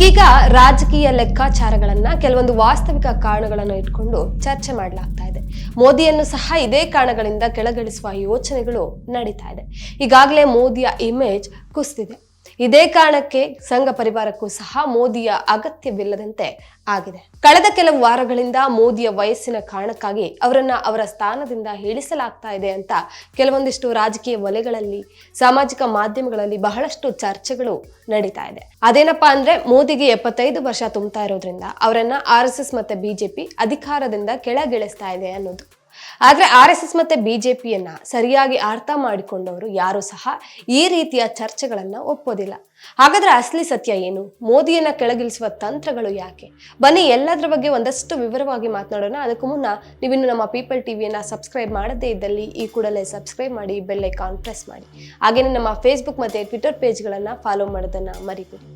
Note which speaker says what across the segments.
Speaker 1: ಈಗೀಗ ರಾಜಕೀಯ ಲೆಕ್ಕಾಚಾರಗಳನ್ನ ಕೆಲವೊಂದು ವಾಸ್ತವಿಕ ಕಾರಣಗಳನ್ನು ಇಟ್ಕೊಂಡು ಚರ್ಚೆ ಮಾಡಲಾಗ್ತಾ ಇದೆ. ಮೋದಿಯನ್ನು ಸಹ ಇದೇ ಕಾರಣಗಳಿಂದ ಕೆಳಗಿಳಿಸುವ ಯೋಚನೆಗಳು ನಡೀತಾ ಇದೆ. ಈಗಾಗಲೇ ಮೋದಿಯ ಇಮೇಜ್ ಕುಸಿದಿದೆ. ಇದೇ ಕಾರಣಕ್ಕೆ ಸಂಘ ಪರಿವಾರಕ್ಕೂ ಸಹ ಮೋದಿಯ ಅಗತ್ಯವಿಲ್ಲದಂತೆ ಆಗಿದೆ. ಕಳೆದ ಕೆಲವು ವಾರಗಳಿಂದ ಮೋದಿಯ ವಯಸ್ಸಿನ ಕಾರಣಕ್ಕಾಗಿ ಅವರನ್ನ ಅವರ ಸ್ಥಾನದಿಂದ ಇಳಿಸಲಾಗ್ತಾ ಇದೆ ಅಂತ ಕೆಲವೊಂದಿಷ್ಟು ರಾಜಕೀಯ ವಲಯಗಳಲ್ಲಿ, ಸಾಮಾಜಿಕ ಮಾಧ್ಯಮಗಳಲ್ಲಿ ಬಹಳಷ್ಟು ಚರ್ಚೆಗಳು ನಡೀತಾ ಇದೆ. ಅದೇನಪ್ಪಾ ಅಂದ್ರೆ ಮೋದಿಗೆ ಎಪ್ಪತ್ತೈದು ವರ್ಷ ತುಂಬುತ್ತಾ ಇರೋದ್ರಿಂದ ಅವರನ್ನ ಆರ್ ಎಸ್ ಎಸ್ ಮತ್ತೆ ಬಿಜೆಪಿ ಅಧಿಕಾರದಿಂದ ಕೆಳಗಿಳಿಸ್ತಾ ಇದೆ ಅನ್ನೋದು. ಆದ್ರೆ ಆರ್ ಎಸ್ ಎಸ್ ಮತ್ತೆ ಬಿಜೆಪಿಯನ್ನ ಸರಿಯಾಗಿ ಅರ್ಥ ಮಾಡಿಕೊಂಡವರು ಯಾರು ಸಹ ಈ ರೀತಿಯ ಚರ್ಚೆಗಳನ್ನ ಒಪ್ಪೋದಿಲ್ಲ. ಹಾಗಾದ್ರೆ ಅಸಲಿ ಸತ್ಯ ಏನು? ಮೋದಿಯನ್ನ ಕೆಳಗಿಳಿಸುವ ತಂತ್ರಗಳು ಯಾಕೆ? ಬನ್ನಿ, ಎಲ್ಲದರ ಬಗ್ಗೆ ಒಂದಷ್ಟು ವಿವರವಾಗಿ ಮಾತನಾಡೋಣ. ಅದಕ್ಕೂ ಮುನ್ನ ನೀವಿನ್ನು ನಮ್ಮ ಪೀಪಲ್ ಟಿವಿಯನ್ನ ಸಬ್ಸ್ಕ್ರೈಬ್ ಮಾಡದೇ ಇದ್ದಲ್ಲಿ ಈ ಕೂಡಲೇ ಸಬ್ಸ್ಕ್ರೈಬ್ ಮಾಡಿ, ಬೆಲ್ ಐಕಾನ್ ಪ್ರೆಸ್ ಮಾಡಿ. ಹಾಗೇನೆ ನಮ್ಮ ಫೇಸ್ಬುಕ್ ಮತ್ತೆ ಟ್ವಿಟರ್ ಪೇಜ್ಗಳನ್ನ ಫಾಲೋ ಮಾಡೋದನ್ನ ಮರಿಬೇಡಿ.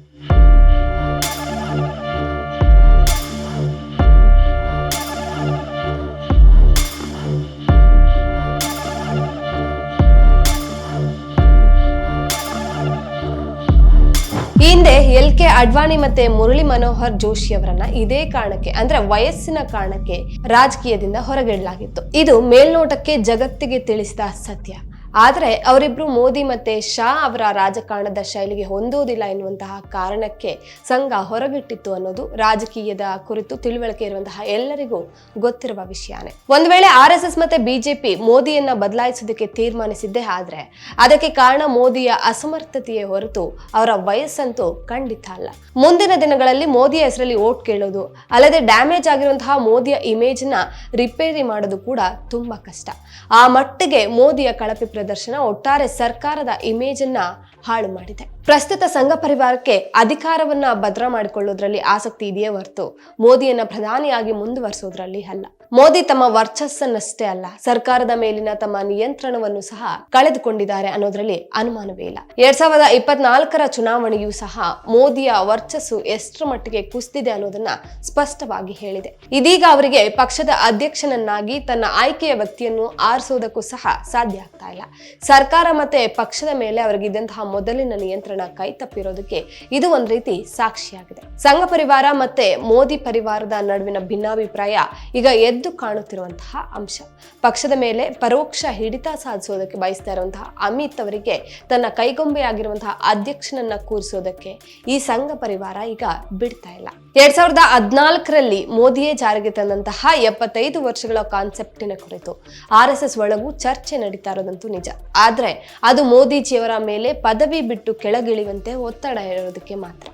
Speaker 1: ಅಡ್ವಾಣಿ ಮತ್ತೆ ಮುರಳಿ ಮನೋಹರ್ ಜೋಶಿ ಅವರನ್ನ ಇದೇ ಕಾರಣಕ್ಕೆ, ಅಂದ್ರೆ ವಯಸ್ಸಿನ ಕಾರಣಕ್ಕೆ ರಾಜಕೀಯದಿಂದ ಹೊರಗಿಡಲಾಗಿತ್ತು. ಇದು ಮೇಲ್ನೋಟಕ್ಕೆ ಜಗತ್ತಿಗೆ ತಿಳಿಸಿದ ಸತ್ಯ. ಆದ್ರೆ ಅವರಿಬ್ರು ಮೋದಿ ಮತ್ತೆ ಶಾ ಅವರ ರಾಜಕಾರಣದ ಶೈಲಿಗೆ ಹೊಂದುವುದಿಲ್ಲ ಎನ್ನುವಂತಹ ಕಾರಣಕ್ಕೆ ಸಂಘ ಹೊರಗಿಟ್ಟಿತ್ತು ಅನ್ನೋದು ರಾಜಕೀಯದ ಕುರಿತು ತಿಳುವಳಿಕೆ ಇರುವಂತಹ ಎಲ್ಲರಿಗೂ ಗೊತ್ತಿರುವ ವಿಷಯನೇ. ಒಂದು ವೇಳೆ ಆರ್ ಎಸ್ ಎಸ್ ಮತ್ತೆ ಬಿಜೆಪಿ ಮೋದಿಯನ್ನ ಬದಲಾಯಿಸೋದಕ್ಕೆ ತೀರ್ಮಾನಿಸಿದ್ದೇ ಆದ್ರೆ ಅದಕ್ಕೆ ಕಾರಣ ಮೋದಿಯ ಅಸಮರ್ಥತೆಯೇ ಹೊರತು ಅವರ ವಯಸ್ಸಂತೂ ಖಂಡಿತ ಅಲ್ಲ. ಮುಂದಿನ ದಿನಗಳಲ್ಲಿ ಮೋದಿಯ ಹೆಸರಲ್ಲಿ ಓಟ್ ಕೇಳೋದು, ಅಲ್ಲದೆ ಡ್ಯಾಮೇಜ್ ಆಗಿರುವಂತಹ ಮೋದಿಯ ಇಮೇಜ್ನ ರಿಪೇರಿ ಮಾಡೋದು ಕೂಡ ತುಂಬಾ ಕಷ್ಟ. ಆ ಮಟ್ಟಿಗೆ ಮೋದಿಯ ಕಳಪೆ ಪ್ರದರ್ಶನ ಒಟ್ಟಾರೆ ಸರ್ಕಾರದ ಇಮೇಜನ್ನು ಹಾಳು ಮಾಡಿದೆ. ಪ್ರಸ್ತುತ ಸಂಘ ಪರಿವಾರಕ್ಕೆ ಅಧಿಕಾರವನ್ನ ಭದ್ರ ಮಾಡಿಕೊಳ್ಳೋದ್ರಲ್ಲಿ ಆಸಕ್ತಿ ಇದೆಯೇ ಹೊರತು ಮೋದಿಯನ್ನ ಪ್ರಧಾನಿಯಾಗಿ ಮುಂದುವರಿಸೋದ್ರಲ್ಲಿ ಅಲ್ಲ. ಮೋದಿ ತಮ್ಮ ವರ್ಚಸ್ಸನ್ನಷ್ಟೇ ಅಲ್ಲ, ಸರ್ಕಾರದ ಮೇಲಿನ ತಮ್ಮ ನಿಯಂತ್ರಣವನ್ನು ಸಹ ಕಳೆದುಕೊಂಡಿದ್ದಾರೆ ಅನ್ನೋದ್ರಲ್ಲಿ ಅನುಮಾನವೇ ಇಲ್ಲ. ಎರಡ್ ಸಾವಿರದ ಇಪ್ಪತ್ನಾಲ್ಕರ ಚುನಾವಣೆಯೂ ಸಹ ಮೋದಿಯ ವರ್ಚಸ್ಸು ಎಷ್ಟರ ಮಟ್ಟಿಗೆ ಕುಸಿದಿದೆ ಅನ್ನೋದನ್ನ ಸ್ಪಷ್ಟವಾಗಿ ಹೇಳಿದೆ. ಇದೀಗ ಅವರಿಗೆ ಪಕ್ಷದ ಅಧ್ಯಕ್ಷನನ್ನಾಗಿ ತನ್ನ ಆಯ್ಕೆಯ ವ್ಯಕ್ತಿಯನ್ನು ಆರಿಸೋದಕ್ಕೂ ಸಹ ಸಾಧ್ಯ ಆಗ್ತಾ ಇಲ್ಲ. ಸರ್ಕಾರ ಮತ್ತೆ ಪಕ್ಷದ ಮೇಲೆ ಅವರಿಗಿದ್ದಂತಹ ಮೊದಲಿನ ನಿಯಂತ್ರಣ ಕೈ ತಪ್ಪಿರೋದಕ್ಕೆ ಇದು ಒಂದ್ ರೀತಿ ಸಾಕ್ಷಿಯಾಗಿದೆ. ಸಂಘ ಪರಿವಾರ ಮತ್ತೆ ಮೋದಿ ಪರಿವಾರದ ನಡುವಿನ ಭಿನ್ನಾಭಿಪ್ರಾಯ ಈಗ ಎದ್ದು ಕಾಣುತ್ತಿರುವಂತಹ ಅಂಶ. ಪಕ್ಷದ ಮೇಲೆ ಪರೋಕ್ಷ ಹಿಡಿತ ಸಾಧಿಸೋದಕ್ಕೆ ಬಯಸ್ತಾ ಇರುವಂತಹ ಅಮಿತ್ ಅವರಿಗೆ ತನ್ನ ಕೈಗೊಂಬೆಯಾಗಿರುವಂತಹ ಅಧ್ಯಕ್ಷನನ್ನ ಕೂರಿಸೋದಕ್ಕೆ ಈ ಸಂಘ ಪರಿವಾರ ಈಗ ಬಿಡ್ತಾ ಇಲ್ಲ. ಎರಡ್ ಸಾವಿರದ ಹದಿನಾಲ್ಕರಲ್ಲಿ ಮೋದಿಯೇ ಜಾರಿಗೆ ತಂದಂತಹ ಎಪ್ಪತ್ತೈದು ವರ್ಷಗಳ ಕಾನ್ಸೆಪ್ಟಿನ ಕುರಿತು ಆರ್ ಎಸ್ ಎಸ್ ಒಳಗೂ ಚರ್ಚೆ ನಡೀತಾ ಇರೋದಂತೂ ನಿಜ. ಆದ್ರೆ ಅದು ಮೋದಿಜಿಯವರ ಮೇಲೆ ಪದವಿ ಬಿಟ್ಟು ಕೆಳಗಿಳಿಯುವಂತೆ ಒತ್ತಡ ಹೇಳೋದಕ್ಕೆ ಮಾತ್ರ.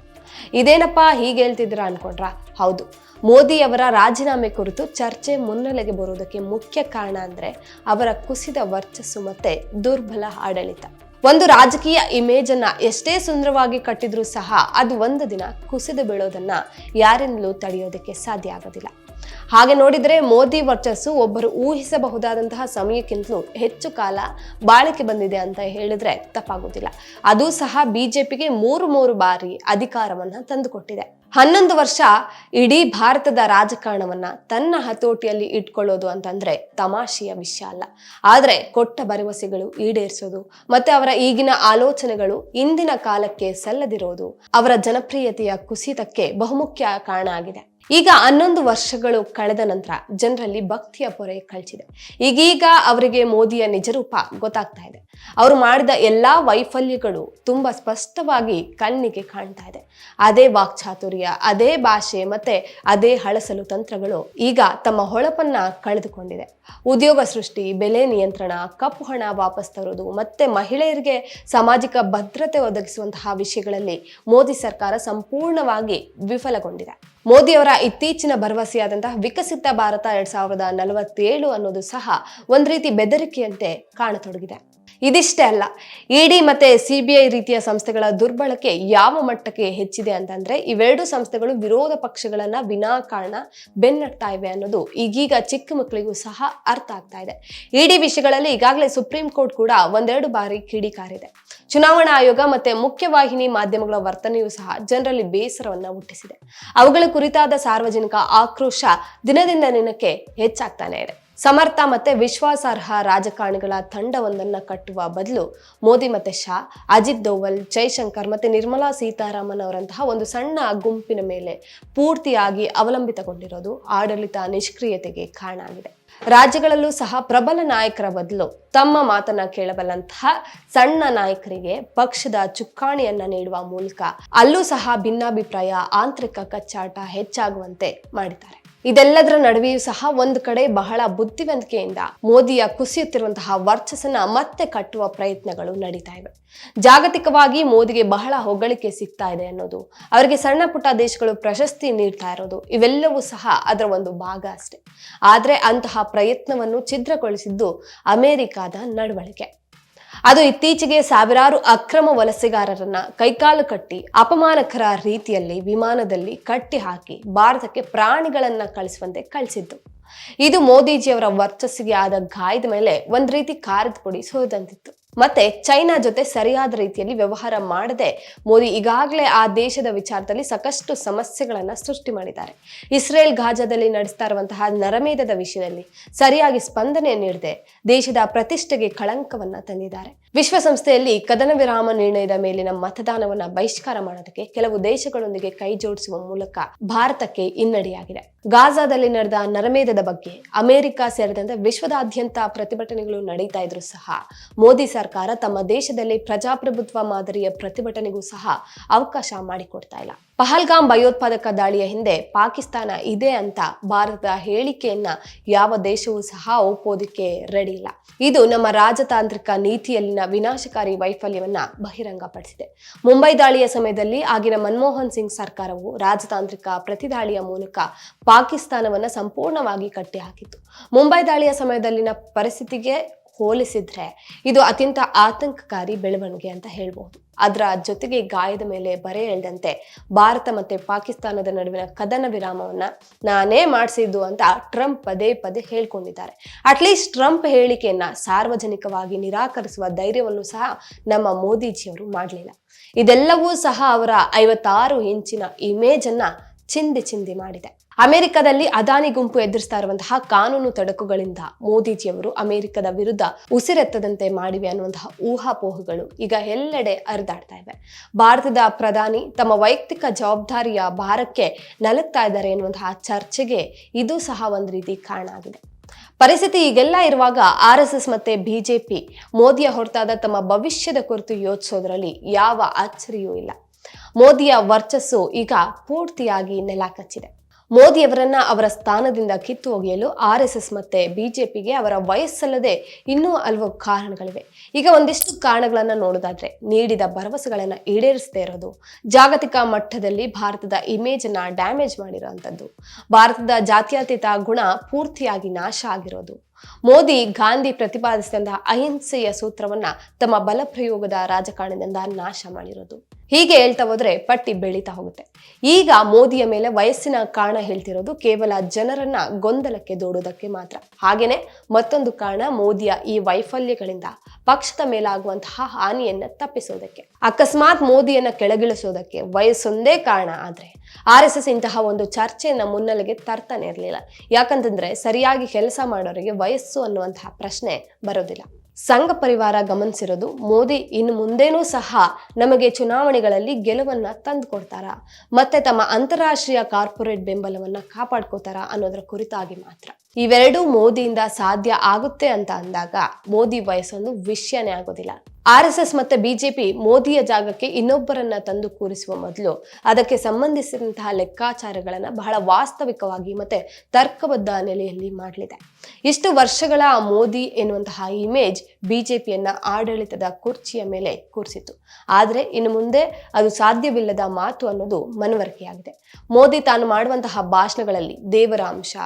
Speaker 1: ಇದೇನಪ್ಪ ಹೀಗೆ ಹೇಳ್ತಿದ್ರ ಅನ್ಕೊಂಡ್ರ? ಹೌದು. ಮೋದಿ ಅವರ ರಾಜೀನಾಮೆ ಕುರಿತು ಚರ್ಚೆ ಮುನ್ನೆಲೆಗೆ ಬರುವುದಕ್ಕೆ ಮುಖ್ಯ ಕಾರಣ ಅಂದ್ರೆ ಅವರ ಕುಸಿದ ವರ್ಚಸ್ಸು ಮತ್ತೆ ದುರ್ಬಲ ಆಡಳಿತ. ಒಂದು ರಾಜಕೀಯ ಇಮೇಜ್ ಅನ್ನ ಎಷ್ಟೇ ಸುಂದರವಾಗಿ ಕಟ್ಟಿದ್ರೂ ಸಹ ಅದು ಒಂದು ದಿನ ಕುಸಿದು ಬೀಳೋದನ್ನ ಯಾರಿಂದಲೂ ತಡೆಯೋದಕ್ಕೆ ಸಾಧ್ಯ ಆಗೋದಿಲ್ಲ. ಹಾಗೆ ನೋಡಿದರೆ ಮೋದಿ ವರ್ಚಸ್ಸು ಒಬ್ಬರು ಊಹಿಸಬಹುದಾದಂತಹ ಸಮಯಕ್ಕಿಂತಲೂ ಹೆಚ್ಚು ಕಾಲ ಬಾಳಿಕೆ ಬಂದಿದೆ ಅಂತ ಹೇಳಿದ್ರೆ ತಪ್ಪಾಗೋದಿಲ್ಲ ಅದು ಸಹ ಬಿಜೆಪಿಗೆ ಮೂರು ಮೂರು ಬಾರಿ ಅಧಿಕಾರವನ್ನ ತಂದುಕೊಟ್ಟಿದೆ. ಹನ್ನೊಂದು ವರ್ಷ ಇಡೀ ಭಾರತದ ರಾಜಕಾರಣವನ್ನ ತನ್ನ ಹತೋಟಿಯಲ್ಲಿ ಇಟ್ಕೊಳ್ಳೋದು ಅಂತಂದ್ರೆ ತಮಾಷೆಯ ವಿಷಯ ಅಲ್ಲ. ಆದ್ರೆ ಕೊಟ್ಟ ಭರವಸೆಗಳು ಈಡೇರಿಸೋದು ಮತ್ತೆ ಅವರ ಈಗಿನ ಆಲೋಚನೆಗಳು ಇಂದಿನ ಕಾಲಕ್ಕೆ ಸಲ್ಲದಿರೋದು ಅವರ ಜನಪ್ರಿಯತೆಯ ಕುಸಿತಕ್ಕೆ ಬಹುಮುಖ್ಯ ಕಾರಣ ಆಗಿದೆ. ಈಗ ಹನ್ನೊಂದು ವರ್ಷಗಳು ಕಳೆದ ನಂತರ ಜನರಲ್ಲಿ ಭಕ್ತಿಯ ಪೊರೆ ಕಳಿಸಿದೆ ಈಗೀಗ ಅವರಿಗೆ ಮೋದಿಯ ನಿಜರೂಪ ಗೊತ್ತಾಗ್ತಾ ಇದೆ. ಅವರು ಮಾಡಿದ ಎಲ್ಲಾ ವೈಫಲ್ಯಗಳು ತುಂಬಾ ಸ್ಪಷ್ಟವಾಗಿ ಕಣ್ಣಿಗೆ ಕಾಣ್ತಾ ಇದೆ. ಅದೇ ವಾಕ್ಚಾತುರ್ಯ, ಅದೇ ಭಾಷೆ ಮತ್ತೆ ಅದೇ ಹಳಸಲು ತಂತ್ರಗಳು ಈಗ ತಮ್ಮ ಹೊಳಪನ್ನ ಕಳೆದುಕೊಂಡಿದೆ. ಉದ್ಯೋಗ ಸೃಷ್ಟಿ, ಬೆಲೆ ನಿಯಂತ್ರಣ, ಕಪ್ಪು ಹಣ ವಾಪಸ್ ತರೋದು ಮತ್ತೆ ಮಹಿಳೆಯರಿಗೆ ಸಾಮಾಜಿಕ ಭದ್ರತೆ ಒದಗಿಸುವಂತಹ ವಿಷಯಗಳಲ್ಲಿ ಮೋದಿ ಸರ್ಕಾರ ಸಂಪೂರ್ಣವಾಗಿ ವಿಫಲಗೊಂಡಿದೆ. ಮೋದಿಯವರ ಇತ್ತೀಚಿನ ಭರವಸೆಯಾದಂತಹ ವಿಕಸಿತ ಭಾರತ ಎರಡ್ ಸಾವಿರದ ನಲವತ್ತೇಳು ಅನ್ನೋದು ಸಹ ಒಂದ್ ರೀತಿ ಬೆದರಿಕೆಯಂತೆ ಕಾಣತೊಡಗಿದೆ. ಇದಿಷ್ಟೇ ಅಲ್ಲ, ಇಡಿ ಮತ್ತೆ ಸಿಬಿಐ ರೀತಿಯ ಸಂಸ್ಥೆಗಳ ದುರ್ಬಳಕೆ ಯಾವ ಮಟ್ಟಕ್ಕೆ ಹೆಚ್ಚಿದೆ ಅಂತಂದ್ರೆ ಇವೆರಡು ಸಂಸ್ಥೆಗಳು ವಿರೋಧ ಪಕ್ಷಗಳನ್ನ ವಿನಾಕಾರಣ ಬೆನ್ನಟ್ತಾ ಇವೆ ಅನ್ನೋದು ಈಗೀಗ ಚಿಕ್ಕ ಮಕ್ಕಳಿಗೂ ಸಹ ಅರ್ಥ ಆಗ್ತಾ ಇದೆ. ಇಡಿ ವಿಷಯಗಳಲ್ಲಿ ಈಗಾಗಲೇ ಸುಪ್ರೀಂ ಕೋರ್ಟ್ ಕೂಡ ಒಂದೆರಡು ಬಾರಿ ಕಿಡಿಕಾರಿದೆ. ಚುನಾವಣಾ ಆಯೋಗ ಮತ್ತೆ ಮುಖ್ಯವಾಹಿನಿ ಮಾಧ್ಯಮಗಳ ವರ್ತನೆಯೂ ಸಹ ಜನರಲ್ಲಿ ಬೇಸರವನ್ನ ಹುಟ್ಟಿಸಿದೆ. ಅವುಗಳ ಕುರಿತಾದ ಸಾರ್ವಜನಿಕ ಆಕ್ರೋಶ ದಿನದಿಂದ ದಿನಕ್ಕೆ ಹೆಚ್ಚಾಗ್ತಾನೆ ಇದೆ. ಸಮರ್ಥ ಮತ್ತೆ ವಿಶ್ವಾಸಾರ್ಹ ರಾಜಕಾರಣಿಗಳ ತಂಡವೊಂದನ್ನ ಕಟ್ಟುವ ಬದಲು ಮೋದಿ ಮತ್ತೆ ಶಾ, ಅಜಿತ್ ದೋವಲ್, ಜೈಶಂಕರ್ ಮತ್ತೆ ನಿರ್ಮಲಾ ಸೀತಾರಾಮನ್ ಅವರಂತಹ ಒಂದು ಸಣ್ಣ ಗುಂಪಿನ ಮೇಲೆ ಪೂರ್ತಿಯಾಗಿ ಅವಲಂಬಿತಗೊಂಡಿರೋದು ಆಡಳಿತ ನಿಷ್ಕ್ರಿಯತೆಗೆ ಕಾರಣ ಆಗಿದೆ. ರಾಜ್ಯಗಳಲ್ಲೂ ಸಹ ಪ್ರಬಲ ನಾಯಕರ ಬದಲು ತಮ್ಮ ಮಾತನ್ನ ಕೇಳಬಲ್ಲಂತಹ ಸಣ್ಣ ನಾಯಕರಿಗೆ ಪಕ್ಷದ ಚುಕ್ಕಾಣಿಯನ್ನ ನೀಡುವ ಮೂಲಕ ಅಲ್ಲೂ ಸಹ ಭಿನ್ನಾಭಿಪ್ರಾಯ, ಆಂತರಿಕ ಕಚ್ಚಾಟ ಹೆಚ್ಚಾಗುವಂತೆ ಮಾಡಿದ್ದಾರೆ. ಇದೆಲ್ಲದರ ನಡುವೆಯೂ ಸಹ ಒಂದು ಕಡೆ ಬಹಳ ಬುದ್ಧಿವಂತಿಕೆಯಿಂದ ಮೋದಿಯ ಕುಸಿಯುತ್ತಿರುವಂತಹ ವರ್ಚಸ್ಸನ್ನ ಮತ್ತೆ ಕಟ್ಟುವ ಪ್ರಯತ್ನಗಳು ನಡೀತಾ ಇವೆ. ಜಾಗತಿಕವಾಗಿ ಮೋದಿಗೆ ಬಹಳ ಹೊಗಳಿಕೆ ಸಿಗ್ತಾ ಇದೆ ಅನ್ನೋದು, ಅವರಿಗೆ ಸಣ್ಣ ಪುಟ್ಟ ದೇಶಗಳು ಪ್ರಶಸ್ತಿ ನೀಡ್ತಾ ಇರೋದು, ಇವೆಲ್ಲವೂ ಸಹ ಅದರ ಒಂದು ಭಾಗ ಅಷ್ಟೇ. ಆದರೆ ಅಂತಹ ಪ್ರಯತ್ನವನ್ನು ಛಿದ್ರಗೊಳಿಸಿದ್ದು ಅಮೆರಿಕಾದ ನಡವಳಿಕೆ. ಅದು ಇತ್ತೀಚೆಗೆ ಸಾವಿರಾರು ಅಕ್ರಮ ವಲಸೆಗಾರರನ್ನ ಕೈಕಾಲು ಕಟ್ಟಿ ಅಪಮಾನಕರ ರೀತಿಯಲ್ಲಿ ವಿಮಾನದಲ್ಲಿ ಕಟ್ಟಿ ಹಾಕಿ ಭಾರತಕ್ಕೆ ಪ್ರಾಣಿಗಳನ್ನ ಕಳಿಸುವಂತೆ ಕಳಿಸಿದ್ದು. ಇದು ಮೋದಿಜಿಯವರ ವರ್ಚಸ್ಸಿಗೆ ಆದ ಗಾಯದ ಮೇಲೆ ಒಂದ್ ರೀತಿ ಖಾರದ ಪುಡಿ ಸೋದಂತಿತ್ತು ಮತ್ತೆ ಚೈನಾ ಜೊತೆ ಸರಿಯಾದ ರೀತಿಯಲ್ಲಿ ವ್ಯವಹಾರ ಮಾಡದೆ ಮೋದಿ ಈಗಾಗಲೇ ಆ ದೇಶದ ವಿಚಾರದಲ್ಲಿ ಸಾಕಷ್ಟು ಸಮಸ್ಯೆಗಳನ್ನ ಸೃಷ್ಟಿ ಮಾಡಿದ್ದಾರೆ. ಇಸ್ರೇಲ್ ಗಾಜಾದಲ್ಲಿ ನಡೆಸ್ತಾ ಇರುವಂತಹ ನರಮೇಧದ ವಿಷಯದಲ್ಲಿ ಸರಿಯಾಗಿ ಸ್ಪಂದನೆ ನೀಡದೆ ದೇಶದ ಪ್ರತಿಷ್ಠೆಗೆ ಕಳಂಕವನ್ನ ತಂದಿದ್ದಾರೆ. ವಿಶ್ವಸಂಸ್ಥೆಯಲ್ಲಿ ಕದನ ವಿರಾಮ ನಿರ್ಣಯದ ಮೇಲಿನ ಮತದಾನವನ್ನ ಬಹಿಷ್ಕಾರ ಮಾಡೋದಕ್ಕೆ ಕೆಲವು ದೇಶಗಳೊಂದಿಗೆ ಕೈ ಜೋಡಿಸುವ ಮೂಲಕ ಭಾರತಕ್ಕೆ ಹಿನ್ನಡೆಯಾಗಿದೆ. ಗಾಜಾದಲ್ಲಿ ನಡೆದ ನರಮೇಧದ ಬಗ್ಗೆ ಅಮೆರಿಕ ಸೇರಿದಂತೆ ವಿಶ್ವದಾದ್ಯಂತ ಪ್ರತಿಭಟನೆಗಳು ನಡೀತಾ ಇದ್ರು ಸಹ ಮೋದಿ ಸರ್ಕಾರ ತಮ್ಮ ದೇಶದಲ್ಲಿ ಪ್ರಜಾಪ್ರಭುತ್ವ ಮಾದರಿಯ ಪ್ರತಿಭಟನೆಗೂ ಸಹ ಅವಕಾಶ ಮಾಡಿಕೊಡ್ತಾ ಇಲ್ಲ. ಪಹಲ್ಗಾಮ್ ಭಯೋತ್ಪಾದಕ ದಾಳಿಯ ಹಿಂದೆ ಪಾಕಿಸ್ತಾನ ಇದೆ ಅಂತ ಭಾರತದ ಹೇಳಿಕೆಯನ್ನ ಯಾವ ದೇಶವೂ ಸಹ ಒಪ್ಪೋದಕ್ಕೆ ರೆಡಿ ಇಲ್ಲ. ಇದು ನಮ್ಮ ರಾಜತಾಂತ್ರಿಕ ನೀತಿಯಲ್ಲಿನ ವಿನಾಶಕಾರಿ ವೈಫಲ್ಯವನ್ನ ಬಹಿರಂಗಪಡಿಸಿದೆ. ಮುಂಬೈ ದಾಳಿಯ ಸಮಯದಲ್ಲಿ ಆಗಿನ ಮನಮೋಹನ್ ಸಿಂಗ್ ಸರ್ಕಾರವು ರಾಜತಾಂತ್ರಿಕ ಪ್ರತಿದಾಳಿಯ ಮೂಲಕ ಪಾಕಿಸ್ತಾನವನ್ನ ಸಂಪೂರ್ಣವಾಗಿ ಕಟ್ಟಿಹಾಕಿತ್ತು. ಮುಂಬೈ ದಾಳಿಯ ಸಮಯದಲ್ಲಿನ ಪರಿಸ್ಥಿತಿಗೆ ಹೋಲಿಸಿದ್ರೆ ಇದು ಅತ್ಯಂತ ಆತಂಕಕಾರಿ ಬೆಳವಣಿಗೆ ಅಂತ ಹೇಳ್ಬೋದು. ಅದರ ಜೊತೆಗೆ ಗಾಯದ ಮೇಲೆ ಬರೆ ಎಳೆದಂತೆ ಭಾರತ ಮತ್ತೆ ಪಾಕಿಸ್ತಾನದ ನಡುವಿನ ಕದನ ವಿರಾಮವನ್ನ ನಾನೇ ಮಾಡಿಸಿದ್ದು ಅಂತ ಟ್ರಂಪ್ ಪದೇ ಪದೇ ಹೇಳ್ಕೊಂಡಿದ್ದಾರೆ. ಅಟ್ಲೀಸ್ಟ್ ಟ್ರಂಪ್ ಹೇಳಿಕೆಯನ್ನು ಸಾರ್ವಜನಿಕವಾಗಿ ನಿರಾಕರಿಸುವ ಧೈರ್ಯವನ್ನು ಸಹ ನಮ್ಮ ಮೋದಿಜಿಯವರು ಮಾಡಲಿಲ್ಲ. ಇದೆಲ್ಲವೂ ಸಹ ಅವರ ಐವತ್ತಾರು ಇಂಚಿನ ಇಮೇಜ್ ಅನ್ನ ಚಿಂದಿ ಚಿಂದಿ ಮಾಡಿದೆ. ಅಮೆರಿಕದಲ್ಲಿ ಅದಾನಿ ಗುಂಪು ಎದುರಿಸ್ತಾ ಇರುವಂತಹ ಕಾನೂನು ತಡಕುಗಳಿಂದ ಮೋದಿಜಿಯವರು ಅಮೆರಿಕದ ವಿರುದ್ಧ ಉಸಿರೆತ್ತದಂತೆ ಮಾಡಿವೆ ಅನ್ನುವಂತಹ ಊಹಾಪೋಹಗಳು ಈಗ ಎಲ್ಲೆಡೆ ಹರಿದಾಡ್ತಾ ಇವೆ. ಭಾರತದ ಪ್ರಧಾನಿ ತಮ್ಮ ವೈಯಕ್ತಿಕ ಜವಾಬ್ದಾರಿಯ ಭಾರಕ್ಕೆ ನಲಗ್ತಾ ಇದ್ದಾರೆ ಎನ್ನುವಂತಹ ಚರ್ಚೆಗೆ ಇದು ಸಹ ಒಂದು ರೀತಿ ಕಾರಣ ಆಗಿದೆ. ಪರಿಸ್ಥಿತಿ ಈಗೆಲ್ಲ ಇರುವಾಗ ಆರ್ ಎಸ್ ಎಸ್ ಮತ್ತೆ ಬಿಜೆಪಿ ಮೋದಿಯ ಹೊರತಾದ ತಮ್ಮ ಭವಿಷ್ಯದ ಕುರಿತು ಯೋಚಿಸೋದ್ರಲ್ಲಿ ಯಾವ ಅಚ್ಚರಿಯೂ ಇಲ್ಲ. ಮೋದಿಯ ವರ್ಚಸ್ಸು ಈಗ ಪೂರ್ತಿಯಾಗಿ ನೆಲ ಕಚ್ಚಿದೆ ಮೋದಿಯವರನ್ನ ಅವರ ಸ್ಥಾನದಿಂದ ಕಿತ್ತು ಒಗೆಯಲು ಆರ್ ಎಸ್ ಎಸ್ ಮತ್ತೆ ಬಿಜೆಪಿಗೆ ಅವರ ವಯಸ್ಸಲ್ಲದೆ ಇನ್ನೂ ಹಲವು ಕಾರಣಗಳಿವೆ. ಈಗ ಒಂದಿಷ್ಟು ಕಾರಣಗಳನ್ನ ನೋಡೋದಾದ್ರೆ, ನೀಡಿದ ಭರವಸೆಗಳನ್ನ ಈಡೇರಿಸದೇ ಇರೋದು, ಜಾಗತಿಕ ಮಟ್ಟದಲ್ಲಿ ಭಾರತದ ಇಮೇಜ್ ಅನ್ನ ಡ್ಯಾಮೇಜ್ ಮಾಡಿರೋಂಥದ್ದು, ಭಾರತದ ಜಾತ್ಯತೀತ ಗುಣ ಪೂರ್ತಿಯಾಗಿ ನಾಶ ಆಗಿರೋದು. ಮೋದಿ ಗಾಂಧಿ ಪ್ರತಿಪಾದಿಸಿದಂತಹ ಅಹಿಂಸೆಯ ಸೂತ್ರವನ್ನ ತಮ್ಮ ಬಲಪ್ರಯೋಗದ ರಾಜಕಾರಣದಿಂದ ನಾಶ ಮಾಡಿರೋದು. ಹೀಗೆ ಹೇಳ್ತಾ ಹೋದ್ರೆ ಪಟ್ಟಿ ಬೆಳೀತಾ ಹೋಗುತ್ತೆ. ಈಗ ಮೋದಿಯ ಮೇಲೆ ವಯಸ್ಸಿನ ಕಾರಣ ಹೇಳ್ತಿರೋದು ಕೇವಲ ಜನರನ್ನ ಗೊಂದಲಕ್ಕೆ ದೂಡೋದಕ್ಕೆ ಮಾತ್ರ. ಹಾಗೇನೆ ಮತ್ತೊಂದು ಕಾರಣ ಮೋದಿಯ ಈ ವೈಫಲ್ಯಗಳಿಂದ ಪಕ್ಷದ ಮೇಲಾಗುವಂತಹ ಹಾನಿಯನ್ನ ತಪ್ಪಿಸೋದಕ್ಕೆ, ಅಕಸ್ಮಾತ್ ಮೋದಿಯನ್ನ ಕೆಳಗಿಳಿಸೋದಕ್ಕೆ ವಯಸ್ಸೊಂದೇ ಕಾರಣ ಆದ್ರೆ ಆರ್ ಎಸ್ ಎಸ್ ಇಂತಹ ಒಂದು ಚರ್ಚೆಯನ್ನ ಮುನ್ನೆಲೆಗೆ ತರ್ತಾನೆ ಇರಲಿಲ್ಲ. ಯಾಕಂತಂದ್ರೆ ಸರಿಯಾಗಿ ಕೆಲಸ ಮಾಡೋರಿಗೆ ವಯಸ್ಸು ಅನ್ನುವಂತಹ ಪ್ರಶ್ನೆ ಬರೋದಿಲ್ಲ. ಸಂಘ ಪರಿವಾರ ಗಮನಿಸಿರೋದು ಮೋದಿ ಇನ್ನು ಮುಂದೇನೂ ಸಹ ನಮಗೆ ಚುನಾವಣೆಗಳಲ್ಲಿ ಗೆಲುವನ್ನ ತಂದುಕೊಡ್ತಾರ, ಮತ್ತೆ ತಮ್ಮ ಅಂತಾರಾಷ್ಟ್ರೀಯ ಕಾರ್ಪೊರೇಟ್ ಬೆಂಬಲವನ್ನ ಕಾಪಾಡ್ಕೋತಾರ ಅನ್ನೋದ್ರ ಕುರಿತಾಗಿ ಮಾತ್ರ. ಇವೆರಡೂ ಮೋದಿಯಿಂದ ಸಾಧ್ಯ ಆಗುತ್ತೆ ಅಂತ ಅಂದಾಗ ಮೋದಿ ವಯಸ್ಸೊಂದು ವಿಷಯನೇ ಆಗೋದಿಲ್ಲ. ಆರ್ ಎಸ್ ಎಸ್ ಮತ್ತೆ ಬಿಜೆಪಿ ಮೋದಿಯ ಜಾಗಕ್ಕೆ ಇನ್ನೊಬ್ಬರನ್ನ ತಂದು ಕೂರಿಸುವ ಮೊದಲು ಅದಕ್ಕೆ ಸಂಬಂಧಿಸಿದಂತಹ ಲೆಕ್ಕಾಚಾರಗಳನ್ನ ಬಹಳ ವಾಸ್ತವಿಕವಾಗಿ ಮತ್ತೆ ತರ್ಕಬದ್ಧ ನೆಲೆಯಲ್ಲಿ ಮಾಡಲಿದೆ. ಇಷ್ಟು ವರ್ಷಗಳ ಮೋದಿ ಎನ್ನುವಂತಹ ಇಮೇಜ್ ಬಿಜೆಪಿಯನ್ನ ಆಡಳಿತದ ಕುರ್ಚಿಯ ಮೇಲೆ ಕೂರಿಸಿತು ಆದ್ರೆ ಇನ್ನು ಮುಂದೆ ಅದು ಸಾಧ್ಯವಿಲ್ಲದ ಮಾತು ಅನ್ನೋದು ಮನವರಿಕೆಯಾಗಿದೆ. ಮೋದಿ ತಾನು ಮಾಡುವಂತಹ ಭಾಷಣಗಳಲ್ಲಿ ದೇವರ ಅಂಶ,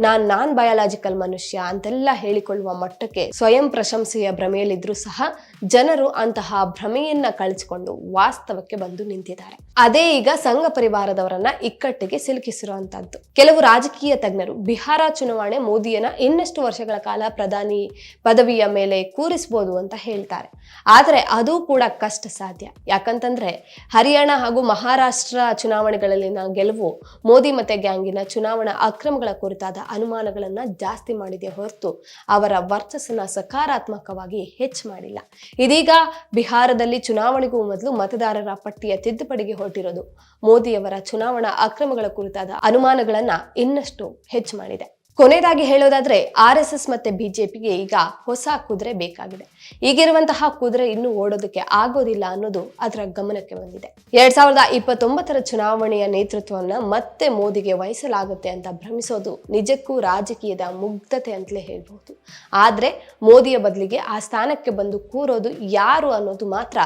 Speaker 1: ನಾನ್ ನಾನ್ ಬಯಾಲಜಿಕಲ್ ಮನುಷ್ಯ ಅಂತೆಲ್ಲ ಹೇಳಿಕೊಳ್ಳುವ ಮಟ್ಟಕ್ಕೆ ಸ್ವಯಂ ಪ್ರಶಂಸೆಯ ಭ್ರಮೆಯಲ್ಲಿದ್ರೂ ಸಹ ಜನರು ಅಂತಹ ಭ್ರಮೆಯನ್ನ ಕಳಿಸಿಕೊಂಡು ವಾಸ್ತವಕ್ಕೆ ಬಂದು ನಿಂತಿದ್ದಾರೆ. ಅದೇ ಈಗ ಸಂಘ ಪರಿವಾರದವರನ್ನ ಇಕ್ಕಟ್ಟಿಗೆ ಸಿಲುಕಿಸಿರುವಂತದ್ದು ಕೆಲವು ರಾಜಕೀಯ ತಜ್ಞರು ಬಿಹಾರ ಚುನಾವಣೆ ಮೋದಿಯನ್ನ ಇನ್ನಷ್ಟು ವರ್ಷಗಳ ಕಾಲ ಪ್ರಧಾನಿ ಪದವಿಯ ಮೇಲೆ ಕೂರಿಸಬಹುದು ಅಂತ ಹೇಳ್ತಾರೆ. ಆದರೆ ಅದು ಕೂಡ ಕಷ್ಟ ಸಾಧ್ಯ. ಯಾಕಂತಂದ್ರೆ ಹರಿಯಾಣ ಹಾಗೂ ಮಹಾರಾಷ್ಟ್ರ ಚುನಾವಣೆಗಳಲ್ಲಿನ ಗೆಲುವು ಮೋದಿ ಮತ್ತೆ ಗ್ಯಾಂಗಿನ ಚುನಾವಣಾ ಅಕ್ರಮಗಳ ಕುರಿತಾದ ಅನುಮಾನಗಳನ್ನ ಜಾಸ್ತಿ ಮಾಡಿದೆ ಹೊರತು ಅವರ ವರ್ಚಸ್ಸನ್ನ ಸಕಾರಾತ್ಮಕವಾಗಿ ಹೆಚ್ಚು ಮಾಡಿಲ್ಲ. ಇದೀಗ ಬಿಹಾರದಲ್ಲಿ ಚುನಾವಣೆಗೂ ಮೊದಲು ಮತದಾರರ ಪಟ್ಟಿಯ ತಿದ್ದುಪಡಿಗೆ ಹೊರಟಿರೋದು. ಮೋದಿಯವರ ಚುನಾವಣಾ ಅಕ್ರಮಗಳ ಕುರಿತಾದ ಅನುಮಾನಗಳನ್ನು ಇನ್ನಷ್ಟು ಹೆಚ್ಚು ಮಾಡಿದೆ. ಕೊನೆಯದಾಗಿ ಹೇಳೋದಾದ್ರೆ ಆರ್ ಎಸ್ ಎಸ್ ಮತ್ತೆ ಬಿಜೆಪಿಗೆ ಈಗ ಹೊಸ ಕುದುರೆ ಬೇಕಾಗಿದೆ. ಈಗಿರುವಂತಹ ಕುದುರೆ ಇನ್ನು ಓಡೋದಕ್ಕೆ ಆಗೋದಿಲ್ಲ ಅನ್ನೋದು ಅದರ ಗಮನಕ್ಕೆ ಬಂದಿದೆ. ಎರಡ್ ಸಾವಿರದ ಇಪ್ಪತ್ತೊಂಬತ್ತರ ಚುನಾವಣೆಯ ನೇತೃತ್ವವನ್ನ ಮತ್ತೆ ಮೋದಿಗೆ ವಹಿಸಲಾಗುತ್ತೆ ಅಂತ ಭ್ರಮಿಸೋದು ನಿಜಕ್ಕೂ ರಾಜಕೀಯದ ಮುಗ್ಧತೆ ಅಂತಲೇ ಹೇಳ್ಬಹುದು. ಆದ್ರೆ ಮೋದಿಯ ಬದಲಿಗೆ ಆ ಸ್ಥಾನಕ್ಕೆ ಬಂದು ಕೂರೋದು ಯಾರು ಅನ್ನೋದು ಮಾತ್ರ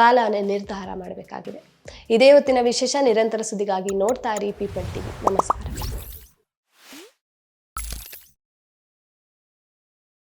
Speaker 1: ಕಾಲನೇ ನಿರ್ಧಾರ ಮಾಡಬೇಕಾಗಿದೆ. ಇದೇ ಹೊತ್ತಿನ ವಿಶೇಷ ನಿರಂತರ ಸುದ್ದಿಗಾಗಿ ನೋಡ್ತಾ ಇರಿ ಪೀಪಲ್ ನಮಸ್ಕಾರ.